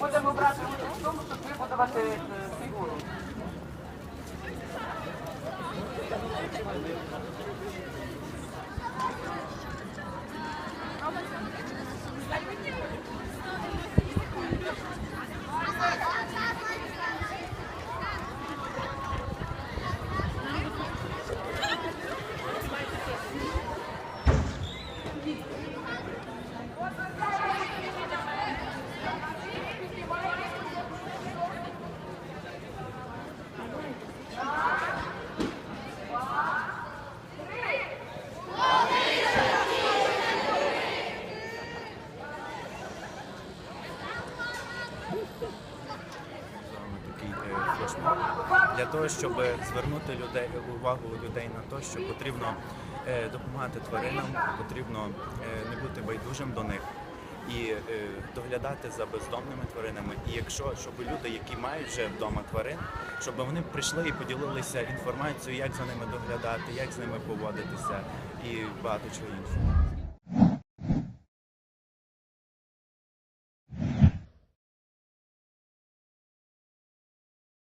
будемо брати участь в тому, щоб вибудувати е, фігуру. Е, для того, щоб звернути людей увагу людей на те, що потрібно е, допомагати тваринам, потрібно е, не бути байдужим до них і доглядати за бездомними тваринами. І якщо щоб люди, які мають вже вдома тварин, щоб вони прийшли і поділилися інформацією, як за ними доглядати, як з ними поводитися, і багато чого іншого.